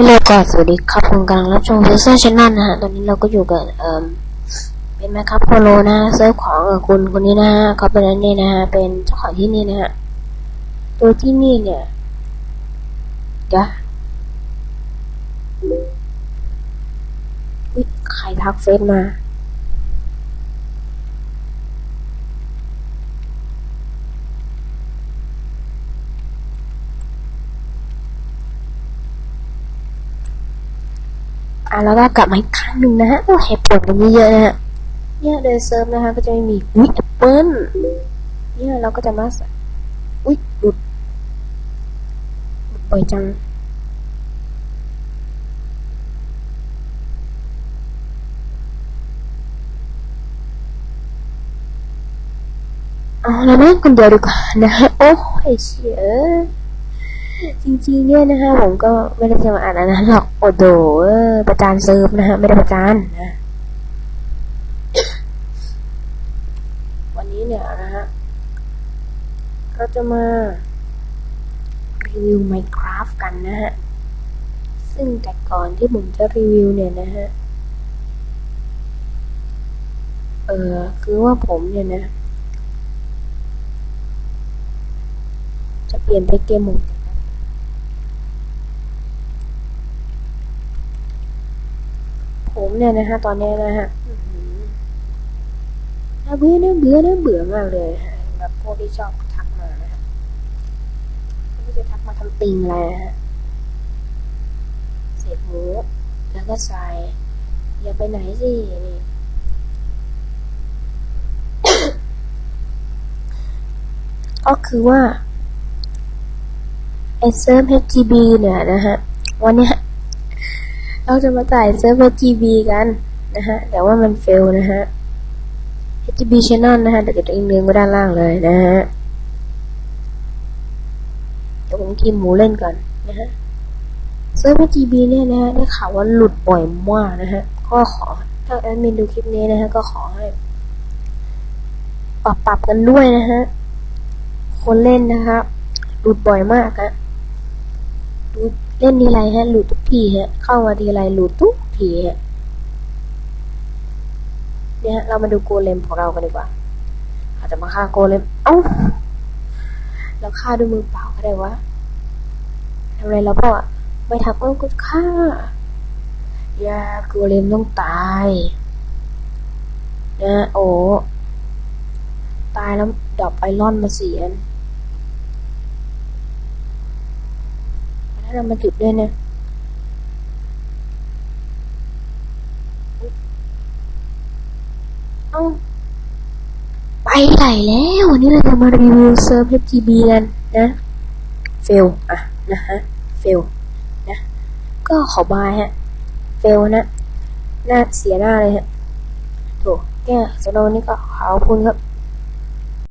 ฮัลโหลก่อนสวัสดีครับคุณกำลังรับชมเซอร์ชแนลนะฮะ ตอนนี้เราก็อยู่กับเอ่อเป็นไหมครับโพโลนะเซิร์ฟของคุณคนนี้นะฮะเขาเป็นอันนี้นะฮะ เป็นเจ้าของที่นี่นะฮะ ตัวที่นี่เนี่ยจะใครทักเฟซมา อะแล้วก็กลับมาอีกครั้งหนึ่งนะฮะโอ้เหตุผลกันเยอะๆนะฮะเนี่ยเดนเซิร์ฟนะคะก็จะไม่มีอุ้ยแอปเปิ้ลเนี่ยเราก็จะมาสอุ้ยหลุดหลุดบ่อยจังเอาละนะคนเดียวดีกว่านะฮะโอ้ยเชี่ย จริงๆเนี่ยนะฮะผมก็ไม่ได้จะมาอ่านอันนั้นหรอกโอ้โดเออประจานเซิร์ฟนะฮะไม่ได้ประจานนะวันนี้เนี่ยนะฮะเราจะมารีวิว Minecraft กันนะฮะ ซึ่งแต่ก่อนที่ผมจะรีวิวเนี่ยนะฮะ เออคือว่าผมเนี่ยนะ จะเปลี่ยนไปเกมโหมด ผมเนี่ยนะฮะตอนนี้นะฮะน่าเบื่อน่าเบื่อน่าเบื่อมากเลยแบบพวกที่ชอบทักมานะฮะที่จะทักมาทำติงอะไรนะฮะเสร็จหมูแล้วก็ใส่อย่าไปไหนสินี่ก็คือว่าไอเซิร์ฟ HGB เนี่ยนะฮะวันนี้ เราจะมาจ่ายเซิร์ฟเวอร์ GB กันนะฮะ แต่ว่ามันเฟลนะฮะ HGB Channel นะฮะเดี๋ยวจะอิงเลี้ยงไว้ด้านล่างเลยนะฮะเดี๋ยวผมทีมหมูเล่นก่อนนะฮะเซิร์ฟเวอร์ GB เนี่ยนะฮะได้ข่าวว่าหลุดบ่อยมากนะฮะ ก็ขอถ้าแอดมินดูคลิปนี้นะฮะ ก็ขอให้ปรับปรับกันด้วยนะฮะ คนเล่นนะครับหลุดบ่อยมากฮะ เล่นทีไรฮะหลุดทุกทีฮะ เข้ามาทีไรหลุดทุกทีฮะเนี่ยเรามาดูโกเลมของเรากันดีกว่าอาจจะมาฆ่าโกเลม เอ้าเราฆ่าด้วยมือเปล่าก็ได้วะทำไรเราก็ไม่ทำก็ก็ฆ่าอย่าโกเลมต้องตายนะโอ้ตายแล้วดอปไอรอนมาเสียน ถ้าเรามาจุดด้วยเนี่ยเอ้าไปไหนแล้ว วันนี้เราจะมารีวิวเซิร์ฟ HGB กันนะ เฟลอะนะฮะ เฟลนะ ก็ขอบายฮะ เฟลนะ หน้าเสียหน้าเลยฮะ โถแกสำหรับวันนี้ก็ขอบคุณครับ